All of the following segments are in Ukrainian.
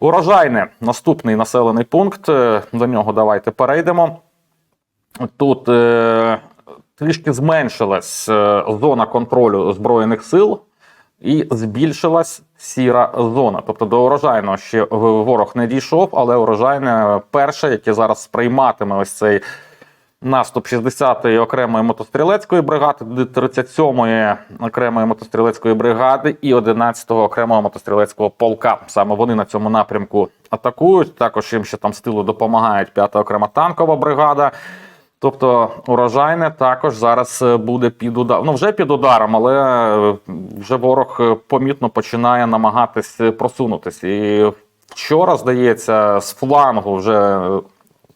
Урожайне наступний населений пункт. е, До нього давайте перейдемо. Тут е, трішки зменшилась е, зона контролю Збройних сил і збільшилась сіра зона. Тобто до урожайного ще ворог не дійшов, але урожайне перше, яке зараз сприйматиме ось цей наступ 60-ї окремої мотострілецької бригади, 37-ї окремої мотострілецької бригади і 11-го окремого мотострілецького полка. Саме вони на цьому напрямку атакують. Також їм ще там з тилу допомагають 5-та окрема танкова бригада. Тобто урожайне також зараз е, буде під ударом. Ну вже під ударом, але е, вже ворог е, помітно починає намагатись просунутися. І вчора, здається, з флангу вже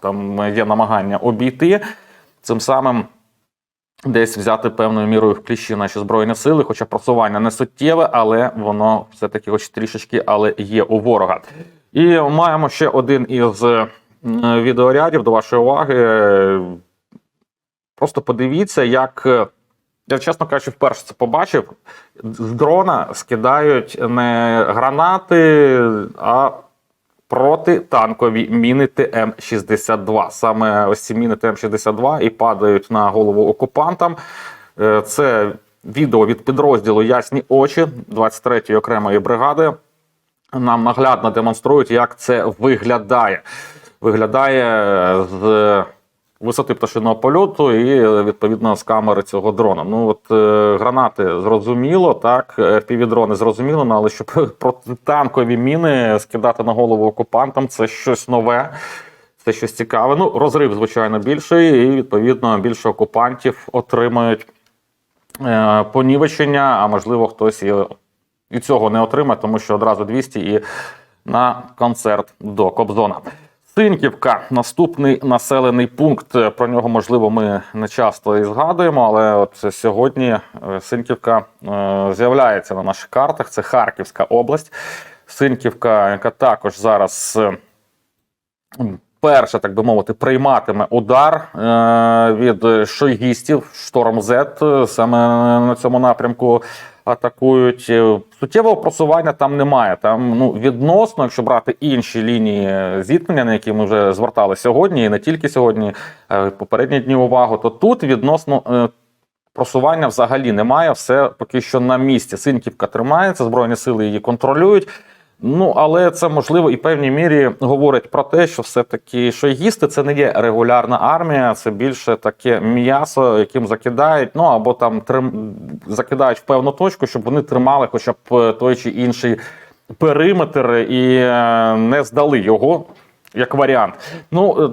там є намагання обійти. Цим самим десь взяти певною мірою в кліщі наші збройні сили, хоча просування не суттєве, але воно все-таки хоч трішечки, але є у ворога. І маємо ще один із е, відеорядів до вашої уваги. Просто подивіться, як. е, Я, чесно кажучи, вперше це побачив. З дрона скидають не гранати, а протитанкові міни ТМ-62. Саме ось ці міни ТМ-62 і падають на голову окупантам. Е, Це відео від підрозділу Ясні очі 23-ї окремої бригади. Нам наглядно демонструють, як це виглядає. Виглядає з висоти пташиного польоту і відповідно з камери цього дрона. Ну от е, гранати зрозуміло, так FPV-дрони зрозуміло, ну, але щоб протитанкові міни скидати на голову окупантам, це щось нове. Це щось цікаве. Ну, розрив, звичайно, більший, і відповідно більше окупантів отримають е, понівечення, а можливо, хтось і, і цього не отримає, тому що одразу 200 і на концерт до Кобзона. Синьківка наступний населений пункт. Про нього, можливо, ми не часто і згадуємо, але от сьогодні е, Синьківка е, з'являється на наших картах. Це Харківська область. Синьківка, яка також зараз. е, перше, так би мовити, прийматиме удар від шойгістів Шторм Z саме на цьому напрямку. Атакують Е, суттєвого просування там немає. Там ну відносно, якщо брати інші лінії зіткнення, на які ми вже звертали сьогодні, і не тільки сьогодні, й попередні дні увагу, то тут відносно е, просування взагалі немає. Все поки що на місці. Синківка тримається, збройні сили її контролюють. Ну, але це можливо і в певній мірі говорить про те, що все-таки шойгісти це не є регулярна армія, це більше таке м'ясо, яким закидають, ну або там трим... закидають в певну точку, щоб вони тримали хоча б е, той чи інший периметр і е, не здали його як варіант. Ну, е,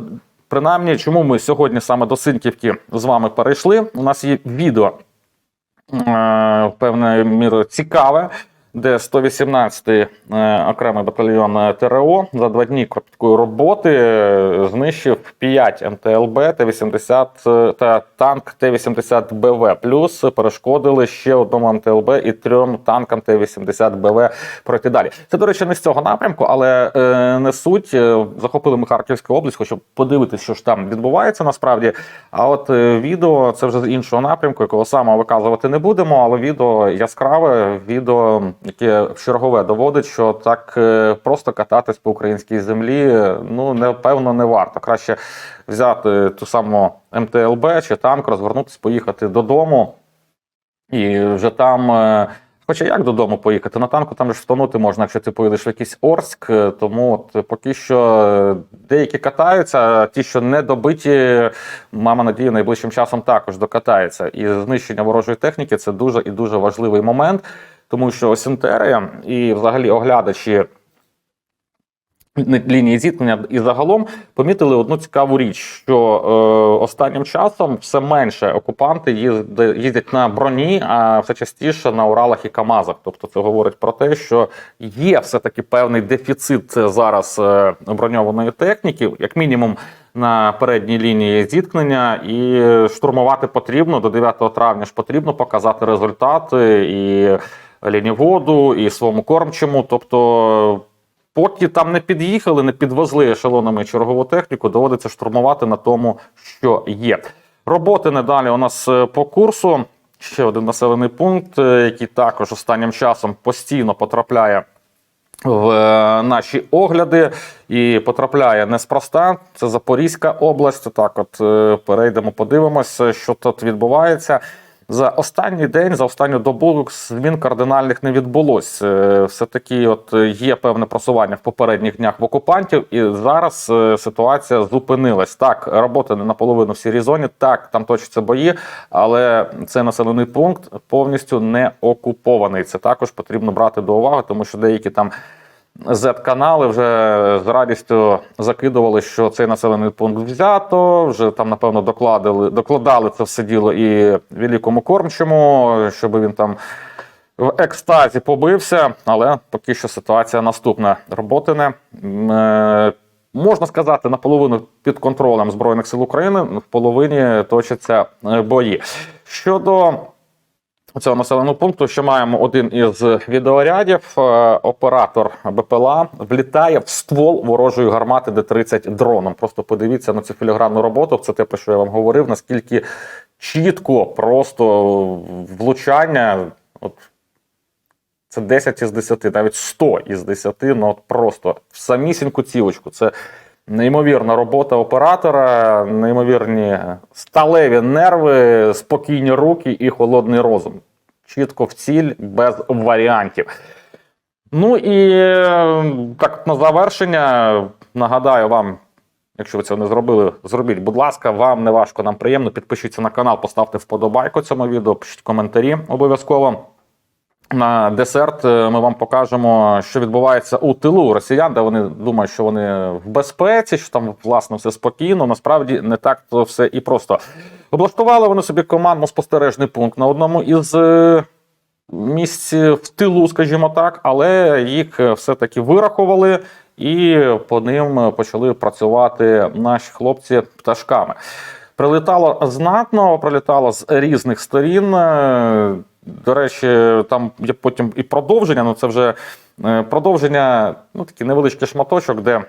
принаймні, чому ми сьогодні саме до Синківки з вами перейшли? У нас є відео певною мірою цікаве, де 118-й е, окремий батальйон е, ТРО за два дні кропіткої роботи е, знищив 5 МТЛБ Т-80 е, та танк Т-80 БВ. Плюс перешкодили ще одному МТЛБ і трьом танкам Т-80 БВ пройти далі. Це, до речі, не з цього напрямку, але е, не суть. Захопили ми Харківську область, хочу подивитися, що ж там відбувається насправді. А от е, відео це вже з іншого напрямку, якого саме виказувати не будемо, але відео яскраве, відео, яке чергове доводить, що так е, просто кататись по українській землі, ну напевно, не варто. Краще взяти ту саму МТЛБ чи танк, розвернутися, поїхати додому. І вже там. е, Хоча як додому поїхати? На танку там ж втонути можна, якщо ти поїдеш в якийсь Орск. е, Тому от поки що деякі катаються, а ті, що не добиті, мама надію, найближчим часом також докатаються. І знищення ворожої техніки це дуже і дуже важливий момент, тому що осінтери і взагалі оглядачі лінії зіткнення і загалом помітили одну цікаву річ, що е, останнім часом все менше окупанти їздять на броні, а все частіше на Уралах і Камазах. Тобто це говорить про те, що є все-таки певний дефіцит зараз е, броньованої техніки, як мінімум. На передній лінії зіткнення і штурмувати потрібно до 9 травня ж потрібно показати результати і лініводу, і своєму кормчому. Тобто Поки там не під'їхали, не підвезли ешелонами чергову техніку, доводиться штурмувати на тому, що є. Роботи недалі у нас е, по курсу. Ще один населений пункт, е, який також останнім часом постійно потрапляє в е, наші огляди і потрапляє неспроста. Це Запорізька область. Так, от перейдемо, подивимося, що тут відбувається. За останній день, за останню добу змін кардинальних не відбулось. Е, Все-таки от е, є певне просування в попередніх днях в окупантів, і зараз е, ситуація зупинилась. Так, робота не наполовину в сірій зоні, так, там точаться бої, але цей населений пункт повністю не окупований. Це також потрібно брати до уваги, тому що деякі там. Z-канали вже з радістю закидували, що цей населений пункт взято. Вже там, напевно, докладали, докладали це все діло і великому кормчому, щоб він там в екстазі побився. Але поки що ситуація наступна. Роботине. М, е, Можна сказати, наполовину під контролем Збройних сил України, в половині точаться е, бої. Щодо цього населеного пункту, що маємо один із відеорядів. Е, Оператор БПЛА влітає в ствол ворожої гармати Д-30 дроном. Просто подивіться на цю філігранну роботу. Це те, про що я вам говорив. Наскільки чітко, просто влучання. От це 10 із 10, навіть 100 із 10, ну от просто в самісіньку цілочку. Це неймовірна робота оператора, неймовірні сталеві нерви, спокійні руки і холодний розум. Чітко в ціль, без варіантів. Ну і так на завершення нагадаю вам. Якщо ви цього не зробили, зробіть, будь ласка, вам не важко, нам приємно. Підпишіться на канал, поставте вподобайку цьому відео, пишіть коментарі обов'язково. На десерт е, ми вам покажемо, що відбувається у тилу росіян, де вони думають, що вони в безпеці, що там власне все спокійно. Насправді не так то все і просто. Облаштували вони собі командно-спостережний пункт на одному із е, місць в тилу, скажімо так, але їх е, все-таки вирахували. І по ним почали працювати наші хлопці пташками. Прилітало знатно, прилітало з різних сторін. Е, До речі, там є потім і продовження. Ну це вже е, продовження, ну такий невеличкий шматочок, де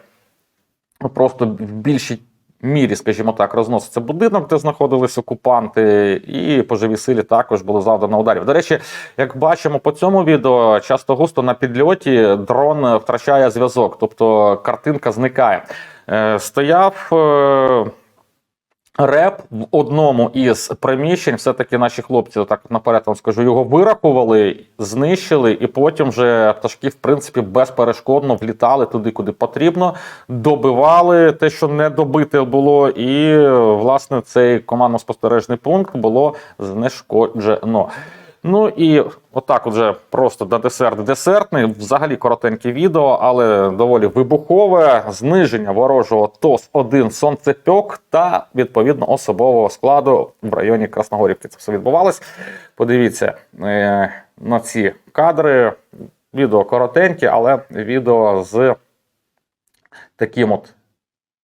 просто в більшій мірі, скажімо так, розноситься будинок, де знаходились окупанти, і по живій силі також було завдано ударів. До речі, як бачимо по цьому відео, часто густо на підльоті дрон втрачає зв'язок, тобто картинка зникає. Е, Стояв. Реп в одному із приміщень, все-таки наші хлопці, так наперед вам скажу, його вирахували, знищили, і потім вже пташки, в принципі, безперешкодно влітали туди, куди потрібно, добивали те, що не добите було, і власне цей командно-спостережний пункт було знешкоджено. Ну і отак, от вже просто на десерт десертний. Взагалі коротеньке відео, але доволі вибухове. Зниження ворожого ТОС-1 сонцепьок та відповідно особового складу в районі Красногорівки. Це все відбувалось. Подивіться е, на ці кадри. Відео коротеньке, але відео з таким от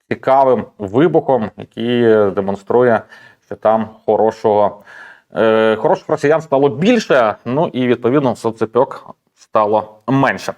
цікавим вибухом, який демонструє, що там хорошого. Е, хороших росіян стало більше, ну і відповідно соцепьок стало менше.